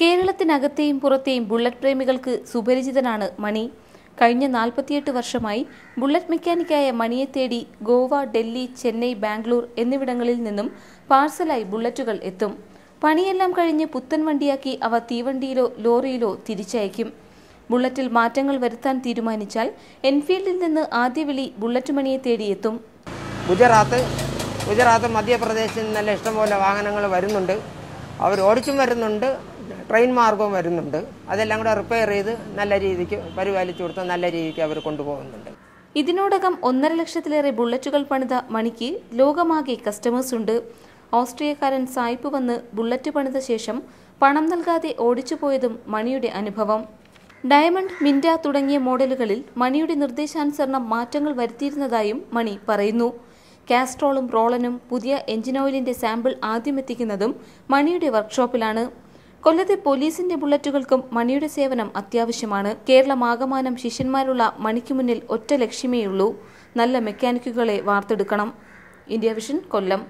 കേരളത്തിനകത്തെയും പുറത്തെയും bullet പ്രേമികൾക്ക് സുപരിചിതനാണ് മണി. കഴിഞ്ഞ നാൽപ്പത്തിയെട്ട് വർഷമായി ബുള്ളറ്റ് മെക്കാനിക്കായ മണിയെ തേടി ഗോവ ഡൽഹി ചെന്നൈ ബാംഗ്ലൂർ എന്നിവിടങ്ങളിൽ നിന്നും പാഴ്സലായി ബുള്ളറ്റുകൾ എത്തും. പണിയെല്ലാം കഴിഞ്ഞ് പുത്തൻ വണ്ടിയാക്കി അവ തീവണ്ടിയിലോ ലോറിയിലോ തിരിച്ചയക്കും. ബുള്ളറ്റിൽ മാറ്റങ്ങൾ വരുത്താൻ തീരുമാനിച്ചാൽ എൻഫീൽഡിൽ നിന്ന് ആദ്യ വിളി ബുള്ളറ്റ് മണിയെ തേടി എത്തും. ഗുജറാത്ത് ഗുജറാത്ത് മധ്യപ്രദേശിൽ നിന്നെല്ലാം ഇഷ്ടംപോലെ വാഹനങ്ങൾ വരുന്നുണ്ട്. അവർ ഓടിച്ചും വരുന്നുണ്ട്. ട്രെയിൻ മാർഗവും വരുന്നുണ്ട്. അതെല്ലാം കൂടെ റിപ്പയർ ചെയ്ത് നല്ല രീതിക്ക് പരിപാലിച്ചു കൊടുത്ത് നല്ല രീതിക്ക് അവർ കൊണ്ടുപോകുന്നുണ്ട്. ഇതിനോടകം ഒന്നര ലക്ഷത്തിലേറെ ബുള്ളറ്റുകൾ പണിത മണിക്ക് ലോകമാകെ കസ്റ്റമേഴ്സ് ഉണ്ട്. ഓസ്ട്രിയക്കാരൻ സായിപ്പ് വന്ന് ബുള്ളറ്റ് പണിത ശേഷം പണം നൽകാതെ ഓടിച്ചുപോയതും മണിയുടെ അനുഭവം. ഡയമണ്ട് മിൻഡ തുടങ്ങിയ മോഡലുകളിൽ മണിയുടെ നിർദ്ദേശാനുസരണം മാറ്റങ്ങൾ വരുത്തിയിരുന്നതായും മണി പറയുന്നു. കാസ്ട്രോളും റോളനും പുതിയ എഞ്ചിൻ ഓയിലിന്റെ സാമ്പിൾ ആദ്യം എത്തിക്കുന്നതും മണിയുടെ വർക്ക്ഷോപ്പിലാണ് കൊല്ലത്തെ പോലീസിന്റെ ബുള്ളറ്റുകൾക്കും മണിയുടെ സേവനം അത്യാവശ്യമാണ്. കേരളമാകമാനം ശിഷ്യന്മാരുള്ള മണിക്ക് മുന്നിൽ ഒറ്റ ലക്ഷ്യമേയുള്ളൂ. നല്ല മെക്കാനിക്കുകളെ വാർത്തെടുക്കണം. ഇന്ത്യ വിഷൻ കൊല്ലം.